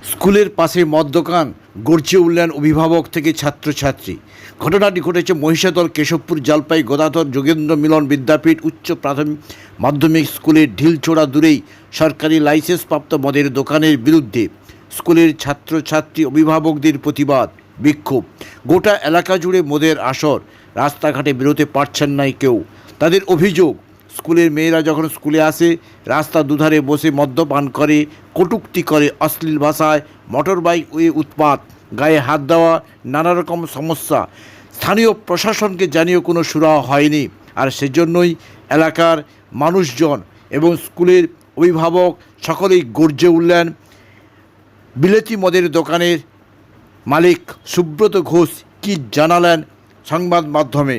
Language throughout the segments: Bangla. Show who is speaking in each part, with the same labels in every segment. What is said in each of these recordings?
Speaker 1: স্কুলের পাশে মদ দোকান গড়ছে উঠলেন অভিভাবক থেকে ছাত্রছাত্রী। ঘটনাটি ঘটেছে মহিষাদল কেশবপুর জলপাই গদাধর যোগেন্দ্র মিলন বিদ্যাপীঠ উচ্চ প্রাথমিক মাধ্যমিক স্কুলের ঢিলছোড়া দূরেই সরকারি লাইসেন্সপ্রাপ্ত মদের দোকানের বিরুদ্ধে স্কুলের ছাত্রছাত্রী অভিভাবকদের প্রতিবাদ, বিক্ষোভ। গোটা এলাকা জুড়ে মদের আসর, রাস্তাঘাটে বেরোতে পারছেন নাই কেউ। তাদের অভিযোগ স্কুলের মেয়েরা যখন স্কুলে আসে, রাস্তা দুধারে বসে মদ্যপান করে, কটূক্তি করে অশ্লীল ভাষায় মোটর বাইক ওয়ে উৎপাত, গায়ে হাত দেওয়া নানা রকম সমস্যা। স্থানীয় প্রশাসনকে জানিয়েও কোনো সুরাহ হয়নি। আর সেজন্যই এলাকার মানুষজন এবং স্কুলের অভিভাবক সকলেই গর্জে উঠলেন। বিলেতি মদের দোকানের মালিক সুব্রত ঘোষ কি জানালেন সংবাদ মাধ্যমে?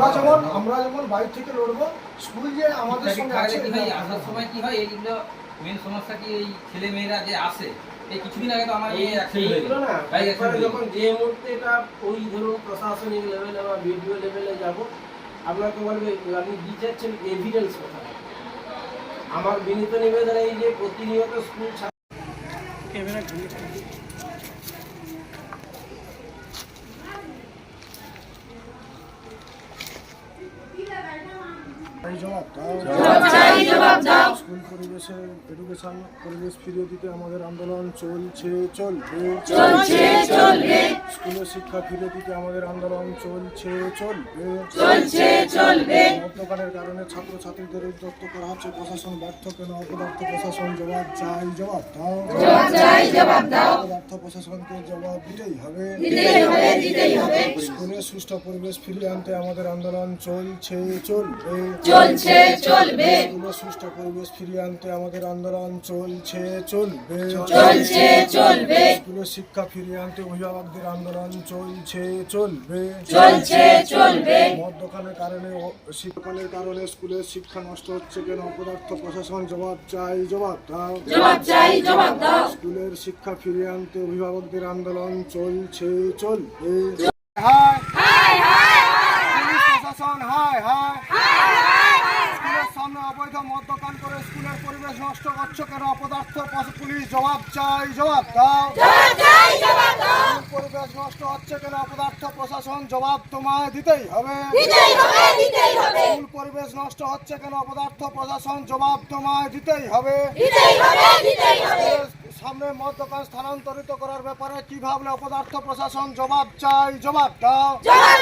Speaker 2: আমরা যেমন আমরা যেমন বাইরে থেকে লড়বো স্কুল যে আমাদের সঙ্গে আছে
Speaker 3: কি হয় আসার সময় কি হয় এইগুলো মেন সমস্যা কি এই ছেলে মেয়েরা যে আসে এই কিছুদিন আগে তো আমার এই অ্যাক্সিডেন্ট
Speaker 4: এইগুলো না যখন যে মুহূর্তে এটা ওই ধরুন প্রশাসনিক লেভেলে বা ভিডিও লেভেলে যাব আপনাকে বলবে আপনি দিচ্ছেন এভিডেন্স কোথায়? আমার বিনীত নিবেদন এই যে প্রতিনিয়ত স্কুল ছাত্র
Speaker 2: জবাব স্কুল পরিবেশের এডুকেশন পরিবেশ ফিরিয়ে দিতে আমাদের আন্দোলন চলছে চলবে। চলছে চলবে। স্কুলের শিক্ষা ফিরিয়ে দিতে আমাদের আন্দোলন চলছে চলবে। চলছে চলবে। দোকানের কারণে ছাত্রছাত্রীদের উদ্যক্ত করা হচ্ছে। প্রশাসন ব্যর্থ কেন? অপদার্থ প্রশাসন জবাব চাই জবাব দাও। চাই জবাব দাও। অপদার্থ প্রশাসনকে জবাব দিতেই হবে। দিতেই হবে দিতেই হবে। স্কুলের সুষ্ঠু পরিবেশ ফিরিয়ে আনতে আমাদের আন্দোলন চলছে চলবে।
Speaker 5: চলছে চলবে।
Speaker 2: স্কুলের সুষ্ঠু পরিবেশ ফিরিয়ে আনতে আমাদের আন্দোলন চলছে চলবে।
Speaker 5: চলছে চলবে।
Speaker 2: স্কুলের শিক্ষা ফিরিয়ে আনতে অভিভাবকদের আন্দোলন চলছে চলবে।
Speaker 5: চলছে চলবে।
Speaker 2: মদ দোকানের কারণে শিক্ষকের কারণে স্কুলের শিক্ষা নষ্ট হচ্ছে কেন? অপদার্থ প্রশাসন জবাব চাই জবাব দাও।
Speaker 5: জবাব চাই জবাব দাও।
Speaker 2: স্কুলের শিক্ষা ফিরিয়ে আনতে অভিভাবকদের আন্দোলন চলছে চলবে হায় পুলিশ প্রশাসন হায় হায় স্কুলের সামনে অবৈধ মদ দোকান করে স্কুলের পরিবেশ নষ্ট করছ কেন? অপদার্থ পুলিশ জবাব চাই জবাব দাও। পরিবেশ নষ্ট হচ্ছে কেন? অপদার্থ প্রশাসন জবাব তোমায় দিতেই হবে। স্কুল পরিবেশ নষ্ট হচ্ছে কেন? অপদার্থ প্রশাসন জবাব তোমায় দিতেই হবে। সামনে মদ দোকান স্থানান্তরিত করার ব্যাপারে কি ভাবলে? অপদার্থ প্রশাসন জবাব চাই জবাব দাও।
Speaker 5: জবাব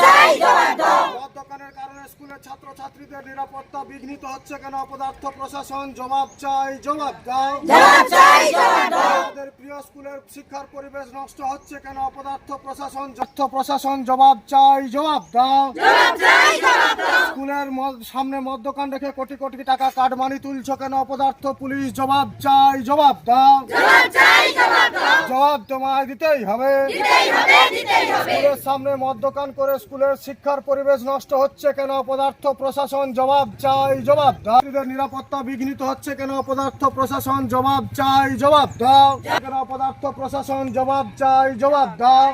Speaker 5: চাই দাও।
Speaker 2: স্কুলের ছাত্রছাত্রীদের নিরাপত্তা বিঘ্নিত হচ্ছে কেন? অপদার্থ প্রশাসন জবাব চাই জবাব দাও। আমাদের প্রিয় স্কুলের শিক্ষার পরিবেশ নষ্ট হচ্ছে কেন? অপদার্থ প্রশাসন যথ্য প্রশাসন জবাব চাই জবাব দাও। স্কুলের সামনে মদ দোকান রেখে কোটি কোটি টাকা কাটমানি তুলছো কেন? অপদার্থ পুলিশ জবাব চাই জবাব দাও।
Speaker 5: জবাব
Speaker 2: তোমায় দিতেই হবে। স্কুলের সামনে মদ দোকান করে স্কুলের শিক্ষার পরিবেশ নষ্ট হচ্ছে কেন? অপদার্থ প্রশাসন জবাব চাই জবাব দাও। নিরাপত্তা বিঘ্নিত হচ্ছে কেন? অপদার্থ প্রশাসন জবাব চাই জবাব দাও। কেন অপদার্থ প্রশাসন জবাব চাই জবাব দাও।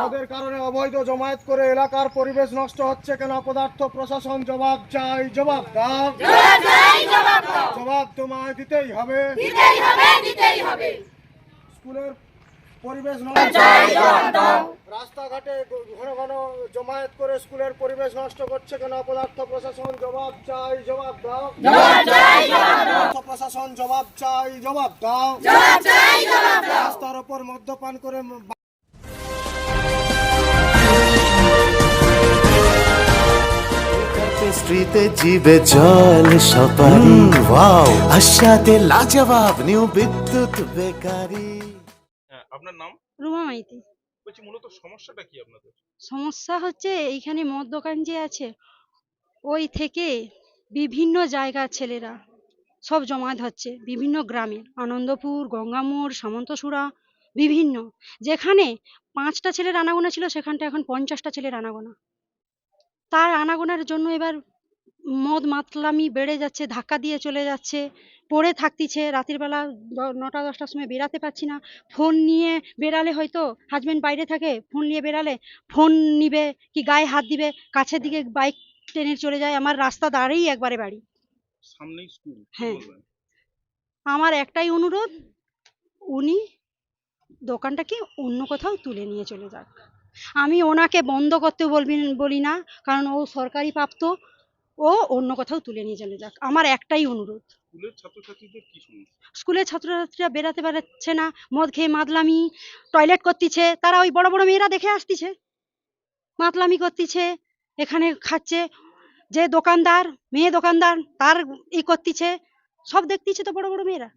Speaker 2: মদের কারণে অবৈধ জমায়েত করে এলাকার পরিবেশ নষ্ট হচ্ছে কেন? অপদার্থ প্রশাসন জবাব চাই জবাব দাও।
Speaker 5: জবাব
Speaker 2: তোমায় দিতেই হবে। স্কুলের পরিবেশ নষ্ট
Speaker 5: চাই জবাব দাও
Speaker 2: রাস্তাঘাটে ঘন ঘন জমায়েত করে স্কুলের পরিবেশ নষ্ট করছে কেন? অপদার্থ প্রশাসন জবাব চাই জবাব দাও। প্রশাসন জবাব চাই জবাব দাও।
Speaker 5: জবাব চাই জবাব দাও।
Speaker 2: রাস্তার ওপর মদ্যপান করে
Speaker 6: স্ট্রিতে জিবে জল সপারি। ওয়াও। আশাতে লাজবাব নিউ বিদ্যুৎ বেকারি।
Speaker 7: আপনার নাম?
Speaker 8: রুমা মাইতি।
Speaker 7: বলছি মূলত সমস্যাটা কি আপনাদের?
Speaker 8: সমস্যা হচ্ছে এইখানে মদ দোকান যে আছে ওই থেকে বিভিন্ন জায়গার ছেলেরা সব জমায়েত হচ্ছে বিভিন্ন গ্রামে। আনন্দপুর গঙ্গামোড় সামন্তসুরা বিভিন্ন। যেখানে পাঁচটা ছেলের আনাগোনা ছিল সেখানটা এখন পঞ্চাশটা ছেলের আনাগোনা। তার আনাগোনার জন্য এবার মদ মাতলামি বেড়ে যাচ্ছে ধাক্কা দিয়ে চলে যাচ্ছে। পড়ে থাকতিছে রাতের বেলা নটা দশটার সময় বেরাতে পারছি না। ফোন নিয়ে বেরালে হয়তো হাজবেন্ড বাইরে থাকে ফোন নিয়ে বেরালে ফোন নিবে কি গায়ে হাত দিবে কাছের দিকে বাইক টেনে চলে যায় আমার রাস্তা দাঁড়িয়েই একবারে বাড়ি।
Speaker 7: সামনেই স্কুল
Speaker 8: হ্যাঁ। আমার একটাই অনুরোধ উনি দোকানটাকে অন্য কোথাও তুলে নিয়ে চলে যাক। আমি ওনাকে বন্ধ করতে বলবি বলি না কারণ ও সরকারি প্রাপ্ত। ও অন্য কোথাও তুলে নিয়ে চলে যাক। আমার একটাই অনুরোধ।
Speaker 7: স্কুলের ছাত্রছাত্রীদের কি সমস্যা?
Speaker 8: স্কুলের ছাত্রছাত্রীরা বেরাতে পারছে না মদ খেয়ে মাতলামি টয়লেট করতিছে তারা ওই বড় বড় মেয়েরা দেখে আসতিছে। মাতলামি করতিছে এখানে খাচ্ছে যে দোকানদার মেয়ে দোকানদার তার ই করতিছে সব দেখতিছে তো বড় বড় মেয়েরা।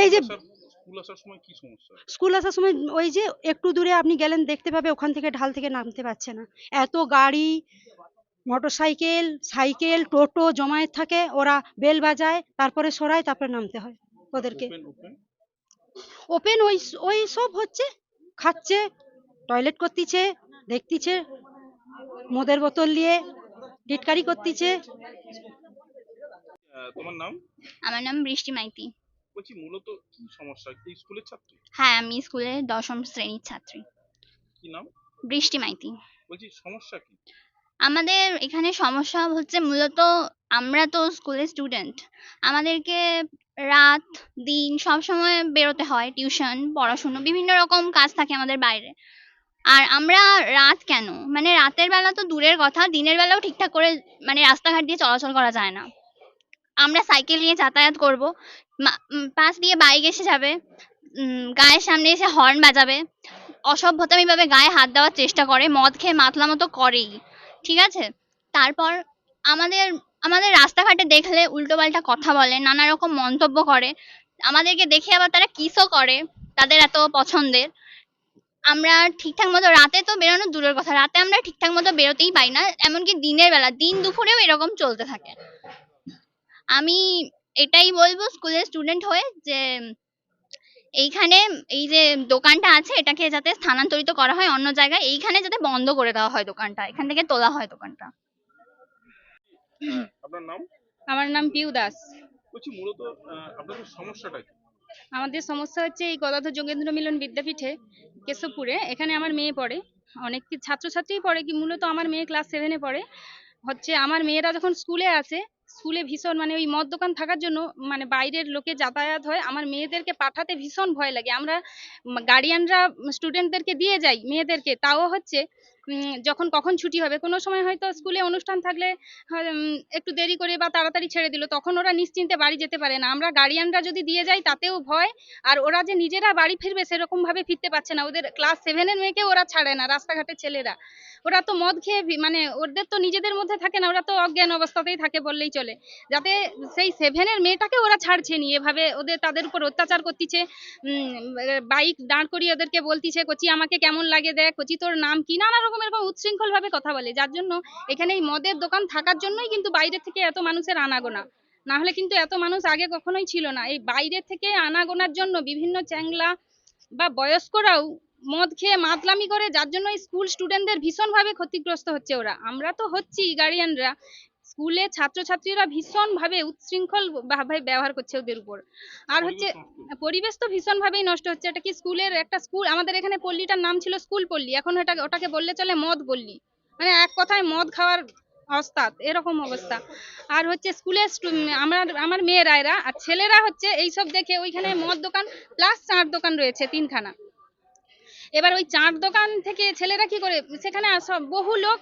Speaker 8: এই যে
Speaker 7: স্কুল আসার সময় কি সমস্যা?
Speaker 8: স্কুল আসার সময় ওই যে একটু দূরে আপনি গেলেন দেখতে পাবে ওখান থেকে ঢাল থেকে নামতে পারছে না। এত গাড়ি মোটরসাইকেল সাইকেল টোটো জমায়েত থাকে ওরা বেল বাজায় তারপরে সরায় তারপরে নামতে হয় ওদেরকে।
Speaker 7: ওপেন
Speaker 8: ওই ওই সব হচ্ছে খাচ্ছে টয়লেট করতিছে দেখতিছে মদের বোতল নিয়ে টিটকারি করতিছে।
Speaker 7: তোমার নাম?
Speaker 9: আমার নাম বৃষ্টি মাইতি।
Speaker 7: বলছি মূলত কি সমস্যা? এই স্কুলের ছাত্রী?
Speaker 9: হ্যাঁ আমি স্কুলের দশম শ্রেণির ছাত্রী।
Speaker 7: কি নাম?
Speaker 9: বৃষ্টি মাইতি।
Speaker 7: বলছি সমস্যা কি?
Speaker 9: আমাদের এখানে সমস্যা হচ্ছে মূলত আমরা তো স্কুলের স্টুডেন্ট আমাদেরকে রাত, দিন সব সময় বেরোতে হয় টিউশন পড়াশুনো, বিভিন্ন রকম কাজ থাকে আমাদের বাইরে। আর আমরা রাত কেন? মানে রাতের বেলা তো দূরের কথা, দিনের বেলাও ঠিকঠাক করে মানে রাস্তাঘাট দিয়ে চলাচল করা যায় না। আমরা সাইকেল নিয়ে যাতায়াত করব। পাশ দিয়ে বাইক এসে যাবে গায়ের সামনে এসে হর্ন বাজাবে। অসভ্যতামি ভাবে গায়ে হাত দেওয়ার চেষ্টা করে, মদ খেয়ে মাতলা মতো করেই। ঠিক আছে? তারপর আমাদের আমাদের রাস্তাঘাটে দেখলে উল্টোপাল্টা কথা বলে, নানা রকম মন্তব্য করে। আমাদেরকে দেখে আবার তারা কিসও করে? তাদের এত পছন্দের। আমরা ঠিকঠাক মতো রাতে তো বেরোনো দূরের কথা, রাতে আমরা ঠিকঠাক মতো বেরোতেই পাই না, এমনকি দিনের বেলা, দিন দুপুরেও এরকম চলতে থাকে। আমি এটাই বলব স্কুলের স্টুডেন্ট হয়ে যে এইখানে এই যে দোকানটা আছে এটাকে যাতে স্থানান্তরিত করা হয় অন্য জায়গায় এইখানে যাতে বন্ধ করে দেওয়া হয় দোকানটা এখান থেকে তোলা হয় দোকানটা।
Speaker 7: আপনার নাম?
Speaker 10: আমার নাম পিউ দাস।
Speaker 7: বলছি মূলত আপনাদের সমস্যাটা কি?
Speaker 10: আমাদের সমস্যা হচ্ছে এই গদাধর যোগেন্দ্র মিলন বিদ্যাপীঠে কেশবপুরে। এখানে আমার মেয়ে পড়ে অনেক কি- ছাত্রছাত্রী পড়ে কি মূলত আমার মেয়ে ক্লাস সেভেনে পড়ে। হচ্ছে আমার মেয়েরা যখন স্কুলে আসে স্কুলে ভীষণ মানে ওই মদ দোকান থাকার জন্য মানে বাইরের লোকে যাতায়াত হয়। আমার মেয়েদেরকে পাঠাতে ভীষণ ভয় লাগে। আমরা গার্ডিয়ানরা স্টুডেন্টদেরকে দিয়ে যাই মেয়েদেরকে। তাও হচ্ছে যখন কখন ছুটি হবে? কোনো সময় হয়তো স্কুলে অনুষ্ঠান থাকলে একটু দেরি করে বা তাড়াতাড়ি ছেড়ে দিল, তখন ওরা নিশ্চিন্তে বাড়ি যেতে পারে না। আমরা গার্ডিয়ানরা যদি দিয়ে যাই, তাতেও ভয়। আর ওরা যে নিজেরা বাড়ি ফিরবে সেরকম ভাবে ফিরতে পারছে না। ওদের ক্লাস সেভেনের মেয়েকে ওরা ছাড়ে না, রাস্তাঘাটের ছেলেরা। ওরা তো মদ খেয়ে মানে ওদের তো নিজেদের মধ্যে থাকে না, ওরা তো অজ্ঞান অবস্থাতেই থাকে বললেই চলে। যাতে সেই সেভেনের মেয়েটাকে ওরা ছাড়ছে নি। এভাবে ওদের, তাদের উপর অত্যাচার করতিছে বাইক দাঁড় করিয়ে ওদেরকে বলতিছে, কচি, আমাকে কেমন লাগে দেখ? কচি, তোর নাম কি? নানা রকম এরকম উচ্ছৃঙ্খল ভাবে কথা বলে, যার জন্য এখানে এই মদের দোকান থাকার জন্যই কিন্তু বাইরে থেকে এত মানুষের আনাগোনা। না হলে কিন্তু এত মানুষ আগে কখনোই ছিল না। এই বাইরে থেকে আনাগোনার জন্য বিভিন্ন চ্যাংলা বা বয়স্করাও মদ খেয়ে মাতলামি করে, যার জন্য স্কুল স্টুডেন্টদের ভীষণভাবে ক্ষতিগ্রস্ত হচ্ছে ওরা। আমরা তো হচ্ছি গার্ডিয়ানরা স্কুলে ছাত্রছাত্রীরা ভীষণভাবে উচ্ছৃঙ্খল ভাবে ব্যবহার করছে ওদের উপর। আর হচ্ছে
Speaker 7: পরিবেশ
Speaker 10: তো ভীষণভাবেই নষ্ট হচ্ছে। এটা কি স্কুলের একটা স্কুল? আমাদের এখানে পল্লীটার নাম ছিল স্কুল পল্লী। এখন ওটাকে ওটাকে বললে চলে মদ পল্লী। মানে এক কথায় মদ খাওয়ার অস্তাদ এরকম অবস্থা। আর হচ্ছে স্কুলের আমার আমার মেয়েরা এরা আর ছেলেরা হচ্ছে এইসব দেখে ওইখানে মদ দোকান প্লাস চাট দোকান রয়েছে তিনখানা। এবার ওই চাট দোকান থেকে ছেলেরা কি করে? সেখানে সব বহু লোক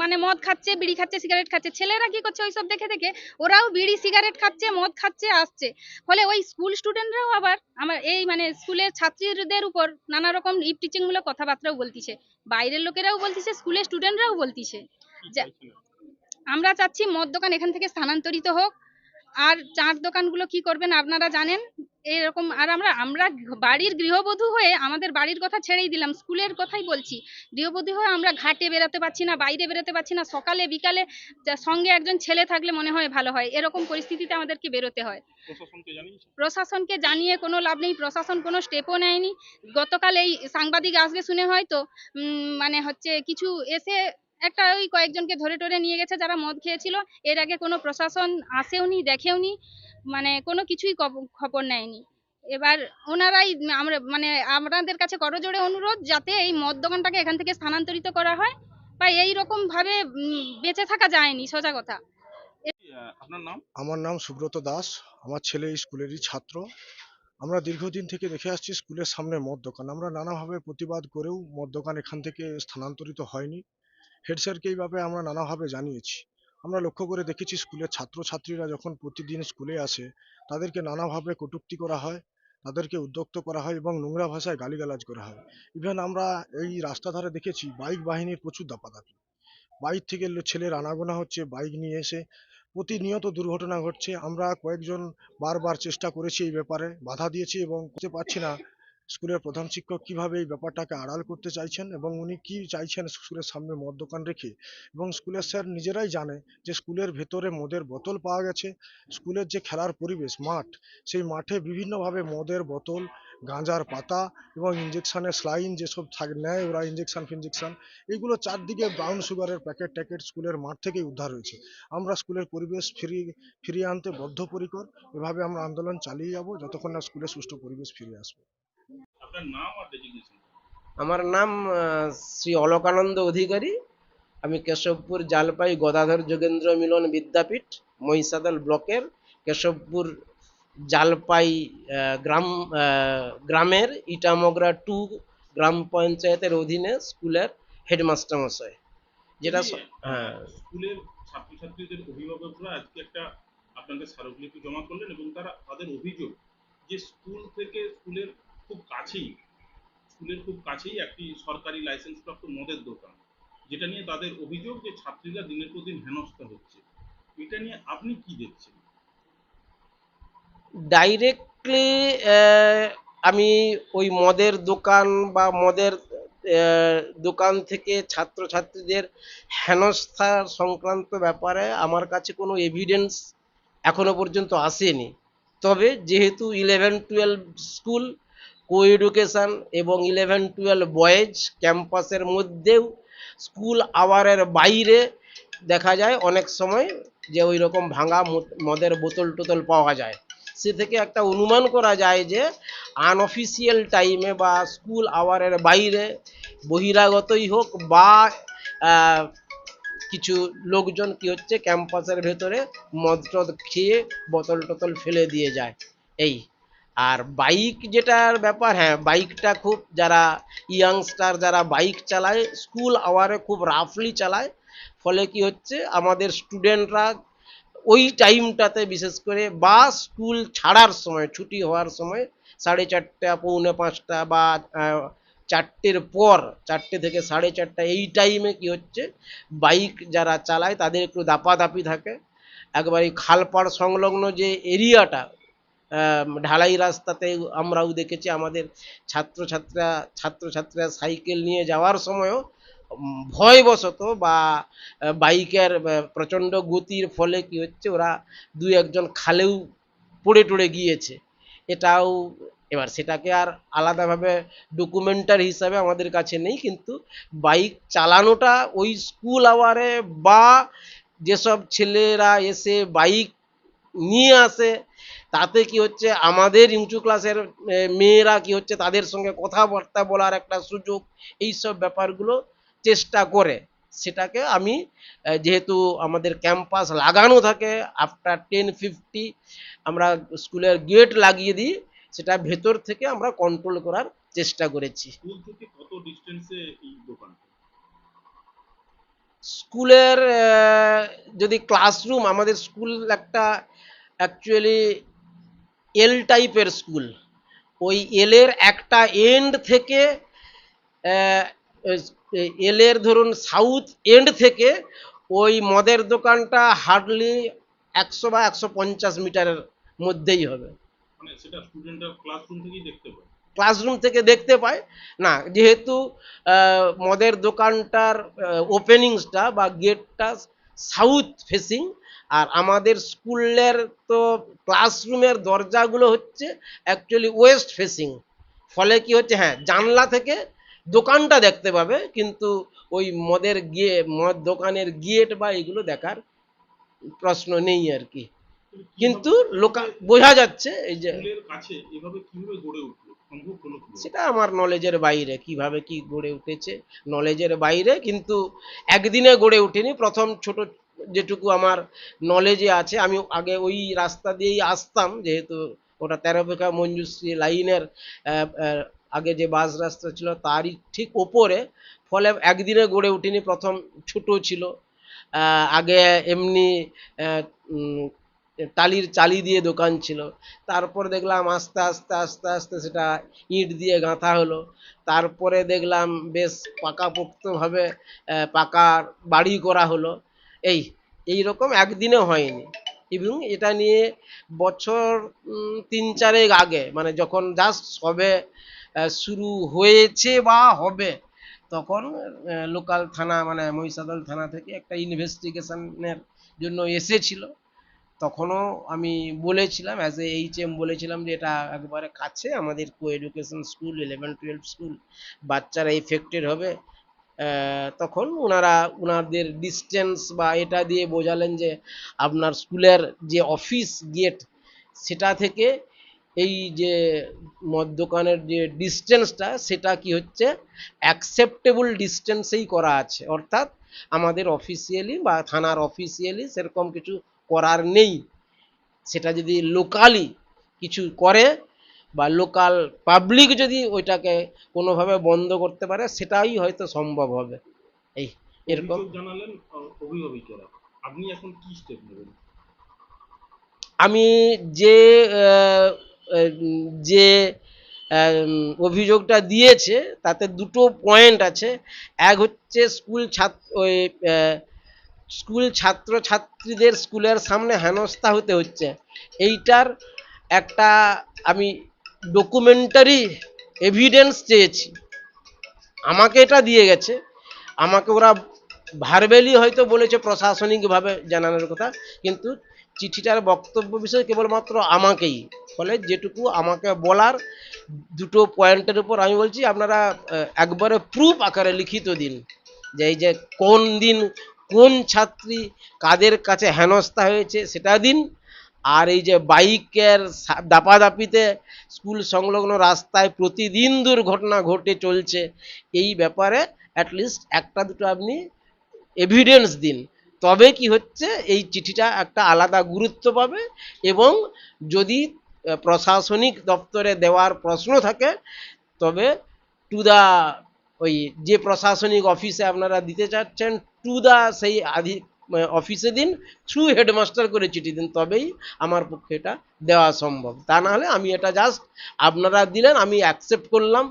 Speaker 10: মানে মদ খাচ্ছে, বিড়ি খাচ্ছে সিগারেট খাচ্ছে। ছেলেরা কি করছে ওইসব দেখে দেখে? ওরাও বিড়ি সিগারেট খাচ্ছে, মদ খাচ্ছে, আসছে। ফলে ওই স্কুল স্টুডেন্টরাও আবার আমার এই মানে স্কুলের ছাত্রীদের উপর নানা রকম ইপ টিচিং মূলক কথাবার্তাও বলতিছে। বাইরের লোকেরাও বলতিছে স্কুলের স্টুডেন্টরাও বলতিছে? আমরা চাচ্ছি মদ দোকান এখান থেকে স্থানান্তরিত হোক। আর চাট দোকানগুলো কি করবেন আপনারা জানেন? এরকম আর আমরা আমরা বাড়ির গৃহবধূ হয়ে আমাদের বাড়ির কথা ছেড়েই দিলাম স্কুলের কথাই বলছি। গৃহবধূ হয়ে আমরা ঘাটে বেরোতে পারছি না বাইরে বেরোতে পারছি না সকালে বিকালে সঙ্গে একজন ছেলে থাকলে মনে হয় ভালো হয় এরকম পরিস্থিতিতে আমাদেরকে বেরোতে হয়।
Speaker 7: প্রশাসনকে
Speaker 10: প্রশাসনকে জানিয়ে কোনো লাভ নেই প্রশাসন কোনো স্টেপও নেয়নি। গতকাল এই সাংবাদিক আসবে শুনে হয়তো উম, মানে হচ্ছে কিছু এসে একটা ওই কয়েকজনকে ধরে টরে নিয়ে গেছে যারা মদ খেয়েছিল। এর আগে কোনো প্রশাসন আসেওনি দেখেওনি মানে কোনো কিছুই খবর নেয়নি। এবার ওনারাই আমরা মানে আমাদের কাছে করজোড়ে অনুরোধ যাতে এই মদ দোকানটাকে এখান থেকে স্থানান্তরিত করা হয় বা এই রকম ভাবে বেঁচে থাকা যায়নি সোজা কথা।
Speaker 7: আপনার নাম?
Speaker 2: আমার নাম সুব্রত দাস আমার ছেলে স্কুলেরই ছাত্র। আমরা দীর্ঘদিন থেকে দেখে আসছি স্কুলের সামনে মদ দোকান। আমরা নানাভাবে প্রতিবাদ করেও মদ দোকান এখান থেকে স্থানান্তরিত হয়নি। হেড স্যারকে এই ব্যাপারে আমরা নানাভাবে জানিয়েছি। আমরা লক্ষ্য করে দেখেছি স্কুলের ছাত্রছাত্রীরা যখন প্রতিদিন স্কুলে আসে, তাদেরকে নানাভাবে কটূক্তি করা হয়, তাদেরকে উদ্যক্ত করা হয় এবং নোংরা ভাষায় গালিগালাজ করা হয়। ইভেন আমরা এই রাস্তা ধারে দেখেছি বাইক বাহিনীর প্রচুর দাপাদাপি বাইক থেকে ছেলের আনাগোনা হচ্ছে বাইক নিয়ে এসে প্রতিনিয়ত দুর্ঘটনা ঘটছে। আমরা কয়েকজন বারবার চেষ্টা করেছি এই ব্যাপারে, বাধা দিয়েছি এবং করতে পারছি না। স্কুলের প্রধান শিক্ষক কীভাবে এই ব্যাপারটাকে আড়াল করতে চাইছেন এবং উনি কি চাইছেন স্কুলের সামনে মদ দোকান রেখে? এবং স্কুলের স্যার নিজেরাই জানে যে স্কুলের ভেতরে মদের বোতল পাওয়া গেছে। স্কুলের যে খেলার পরিবেশ, মাঠ, সেই মাঠে বিভিন্নভাবে মদের বোতল, গাঁজার পাতা এবং ইঞ্জেকশনের স্লাইন যেসব থাক, নেয় ওরা ইঞ্জেকশন ফিনজেকশন, এইগুলো চারদিকে ব্রাউন সুগারের প্যাকেট ট্যাকেট স্কুলের মাঠ থেকেই উদ্ধার হয়েছে। আমরা স্কুলের পরিবেশ ফিরিয়ে ফিরিয়ে আনতে বদ্ধপরিকর। এভাবে আমরা আন্দোলন চালিয়ে যাব যতক্ষণ না স্কুলে সুষ্ঠু পরিবেশ ফিরে আসবে।
Speaker 7: আপনার নাম আর ডেজিগনেশন
Speaker 4: আমার নাম শ্রী অলোকানন্দ অধিকারী। আমি কেশবপুর জালপাই গদাধর যোগেন্দ্র মিলন বিদ্যাপীঠ মহিষাদল ব্লকের কেশবপুর জালপাই গ্রাম গ্রামের ইটামগরা টু গ্রাম পঞ্চায়েতের অধীনে স্কুলের হেডমাস্টার মশাই। যেটা হ্যাঁ।
Speaker 7: স্কুলের ছাত্রছাত্রীদের অভিভাবকরা আজকে একটা আপনাদের স্মারকলিপি জমা করলেন এবং তারা তাদের অভিযোগ যে স্কুল থেকে স্কুলের খুব কাছেই, স্কুলের খুব কাছেই একটি সরকারি লাইসেন্সপ্রাপ্ত মদের দোকান, যেটা নিয়ে তাদের অভিযোগ যে ছাত্রীরা দিনের পর দিন হেনস্থা হচ্ছে। এটা নিয়ে আপনি কি দেখছেন?
Speaker 4: ডাইরেক্টলি আমি ওই মদের দোকান বা মদের দোকান থেকে ছাত্রছাত্রীদের হেনস্থা সংক্রান্ত ব্যাপারে আমার কাছে কোনো এভিডেন্স এখনও পর্যন্ত আসেনি। তবে যেহেতু eleven twelve school co education এবং ইলেভেন টুয়েলভ বয়েজ ক্যাম্পাসের মধ্যেও স্কুল আওয়ারের বাইরে দেখা যায় অনেক সময় যে ওই রকম ভাঙা মদ- মদের বোতল টোতল পাওয়া যায়। সে থেকে একটা অনুমান করা যায় যে আনঅফিসিয়াল টাইমে বা স্কুল আওয়ারের বাইরে বহিরাগতই হোক বা কিছু লোকজন কি হচ্ছে ক্যাম্পাসের ভেতরে মদ টদ খেয়ে বোতল টোতল ফেলে দিয়ে যায়। এই। আর বাইক যেটার ব্যাপার হ্যাঁ বাইকটা খুব যারা ইয়াংস্টার যারা বাইক চালায় স্কুল আওয়ারে খুব রাফলি চালায়। ফলে কি হচ্ছে, আমাদের স্টুডেন্টরা ওই টাইমটাতে বিশেষ করে বা স্কুল ছাড়ার সময়, ছুটি হওয়ার সময় সাড়ে চারটা, পৌনে পাঁচটা বা চারটের পর, চারটে থেকে সাড়ে চারটা এই টাইমে কি হচ্ছে বাইক যারা চালায় তাদের একটু দাপাদাপি থাকে। একবারে খালপাড় সংলগ্ন যে এরিয়াটা ঢালাই রাস্তাতে আমরাও দেখেছি আমাদের ছাত্রছাত্রীরা ছাত্রছাত্রীরা সাইকেল নিয়ে যাওয়ার সময়ও ভয়বশত বা বাইকের প্রচণ্ড গতির ফলে কি হচ্ছে, ওরা দু একজন খালেও পড়ে টড়ে গিয়েছে। এটাও এবার সেটাকে আর আলাদাভাবে ডকুমেন্টার হিসাবে আমাদের কাছে নেই, কিন্তু বাইক চালানোটা ওই স্কুল আওয়ারে বা যেসব ছেলেরা এসে বাইক নিয়ে আসে তাতে কি হচ্ছে আমাদের উঁচু ক্লাসের মেয়েরা কি হচ্ছে তাদের সঙ্গে কথাবার্তা বলার একটা সুযোগ এই সব ব্যাপারগুলো চেষ্টা করে। সেটাকে আমি যেহেতু আমাদের ক্যাম্পাস লাগানো থাকে আফটার টেন ফিফটি আমরা স্কুলের গেট লাগিয়ে দিই সেটা ভেতর থেকে আমরা কন্ট্রোল করার চেষ্টা করেছি। স্কুলের যদি ক্লাসরুম আমাদের স্কুল একটা অ্যাকচুয়ালি এল টাইপের স্কুল ওই এলের একটা এন্ড থেকে এলের ধরুন সাউথ এন্ড থেকে ওই মদের দোকানটা হার্ডলি একশো বা একশো পঞ্চাশ মিটারের মধ্যেই হবে।
Speaker 7: মানে সেটা স্টুডেন্টরা ক্লাসরুম থেকেই দেখতে পায়।
Speaker 4: ক্লাসরুম থেকে দেখতে পায়। না যেহেতু মদের দোকানটার ওপেনিংসটা বা গেটটা সাউথ ফেসিং আর আমাদের স্কুলের তো ক্লাসরুমের দরজাগুলো হচ্ছে অ্যাকচুয়ালি ওয়েস্ট ফেসিং ফলে কি হচ্ছে হ্যাঁ জানলা থেকে দোকানটা দেখতে পাবে কিন্তু ওই মদের গিয়ে মদ দোকানের গেট বা এগুলো দেখার প্রশ্ন নেই আর কি। কিন্তু লোকা বোঝা যাচ্ছে এই যে? সেটা আমার নলেজের বাইরে কীভাবে কি গড়ে উঠেছে নলেজের বাইরে কিন্তু একদিনে গড়ে উঠেনি প্রথম ছোট যেটুকু আমার নলেজে আছে, আমি আগে ওই রাস্তা দিয়েই আসতাম, যেহেতু ওটা তেরোপেখা মঞ্জুশ্রী লাইনের আগে যে বাস রাস্তা ছিল তারই ঠিক ওপরে, ফলে একদিনে গড়ে ওঠেনি প্রথম ছোট ছিল। আগে এমনি টালির চালি দিয়ে দোকান ছিল। তারপর দেখলাম আস্তে আস্তে আস্তে আস্তে সেটা ইট দিয়ে গাঁথা হলো। তারপরে দেখলাম বেশ পাকাপোক্তভাবে পাকার বাড়ি করা হলো। এই এই রকম একদিনে হয়নি। এবং এটা নিয়ে বছর তিন চারেক আগে মানে যখন জাস্ট সবে শুরু হয়েছে বা হবে, তখন লোকাল থানা মানে মহিষাদল থানা থেকে একটা ইনভেস্টিগেশনের জন্য এসেছিল। তখনও আমি বলেছিলাম অ্যাজ এ এইচ এম বলেছিলাম যে এটা একবারে কাছে, আমাদের co education school eleven twelve school বাচ্চারা এফেক্টেড হবে। তখন ওনারা ওনাদের ডিস্টেন্স বা এটা দিয়ে বোঝালেন যে আপনার স্কুলের যে অফিস গেট সেটা থেকে এই যে মদ দোকানের যে ডিস্টেন্সটা সেটা কি হচ্ছে? অ্যাকসেপ্টেবল ডিস্টেন্সেই করা আছে। অর্থাৎ আমাদের অফিসিয়ালি বা থানার অফিসিয়ালি সেরকম কিছু করার নেই। সেটা যদি লোকালি কিছু করে বা লোকাল পাবলিক যদি ওইটাকে কোনোভাবে বন্ধ করতে পারে সেটাই হয়তো সম্ভব হবে। এই এরকম।
Speaker 7: জানালেন অভিভাবিকেরা। আপনি এখন কি স্টেপ নেবেন?
Speaker 4: আমি যে যে অভিযোগটা দিয়েছে তাতে দুটো পয়েন্ট আছে। এক হচ্ছে স্কুল ছাত্র ওই স্কুল ছাত্র ছাত্রীদের স্কুলের সামনে হেনস্থা হতে হচ্ছে। এইটার একটা আমি ডকুমেন্টারি এভিডেন্স চেয়েছি। আমাকে এটা দিয়ে গেছে। আমাকে ওরা ভার্বেলি হয়তো বলেছে প্রশাসনিকভাবে জানানোর কথা, কিন্তু চিঠিটার বক্তব্য বিষয়ে কেবলমাত্র আমাকেই ফলে যেটুকু আমাকে বলার দুটো পয়েন্টের উপর আমি বলছি, আপনারা একবারে প্রুফ আকারে লিখিত দিন যে এই যে কোন দিন কোন ছাত্রী কাদের কাছে হেনস্থা হয়েছে, সেটা দিন। আর এই যে বাইকের দাপাদাপিতে স্কুল সংলগ্ন রাস্তায় প্রতিদিন দুর্ঘটনা ঘটে চলছে, এই ব্যাপারে অ্যাটলিস্ট একটা দুটো আপনি এভিডেন্স দিন। তবে কি হচ্ছে, এই চিঠিটা একটা আলাদা গুরুত্ব পাবে এবং যদি প্রশাসনিক দপ্তরে দেওয়ার প্রশ্ন থাকে, তবে টু দা ওই যে প্রশাসনিক অফিসে আপনারা দিতে চাচ্ছেন টু দা সেই আধি অফিসে দিন থ্রু হেডমাস্টার করে চিঠি দিন তবেই আমার পক্ষে এটা দেওয়া সম্ভব। তা না হলে আমি এটা জাস্ট আপনারা দিলেন আমি অ্যাকসেপ্ট করলাম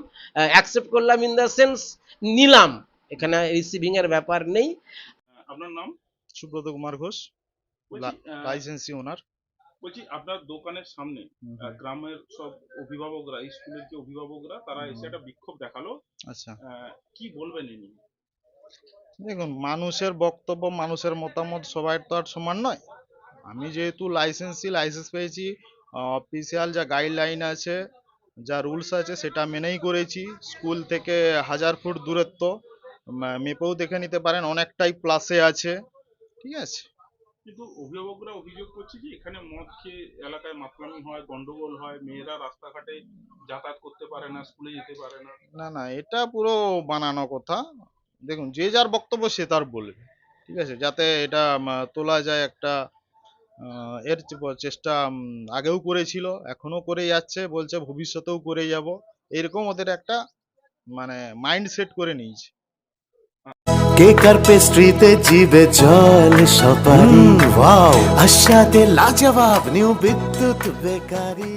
Speaker 4: অ্যাকসেপ্ট করলাম ইন দ্য সেন্স নিলাম। এখানে রিসিভিং এর ব্যাপার নেই।
Speaker 7: আপনার নাম?
Speaker 2: সুব্রত কুমার ঘোষ লাইসেন্সি ওনার
Speaker 7: বলছি আপনার দোকানের সামনে গ্রামের সব অভিভাবকরা স্কুলের যে অভিভাবকরা তারা এসে একটা বিক্ষোভ দেখাল।
Speaker 2: আচ্ছা।
Speaker 7: কি বলবেন ইনি?
Speaker 2: দেখুন মানুষের বক্তব্য মানুষের মতামত সবাই তো আর সমান নয়। আমি যেহেতু লাইসেন্সি লাইসেন্স পেয়েছি অফিসিয়াল যা গাইডলাইন আছে যা রুলস আছে সেটা মেনেই করেছি। স্কুল থেকে হাজার ফুট দূরত্ব মেপেও দেখে নিতে পারেন অনেকটাই প্লাসে আছে। ঠিক আছে?
Speaker 7: কিন্তু অভিভাবকরা অভিযোগ করছে যে এখানে মদ খেয়ে এলাকায় মাতলামি হয় গন্ডগোল হয় মেয়েরা রাস্তাঘাটে যাতায়াত করতে পারে না স্কুলে যেতে পারে না।
Speaker 2: না না এটা পুরো বানানো কথা। দেখুন যে যার বক্তব্য সে তার বলবে ঠিক আছে? যাতে এটা তোলা যায় একটা আহ, এর চেষ্টা আগেও করেছিল এখনও করে যাচ্ছে বলছে ভবিষ্যতেও করে যাব। এরকম ওদের একটা মানে মাইন্ড সেট করে নিয়েছে।
Speaker 6: কেকার পেস্ট্রিতে জিবে জল সপারি ওয়াও। আশাতে লাজবাব new Bidyut bakery.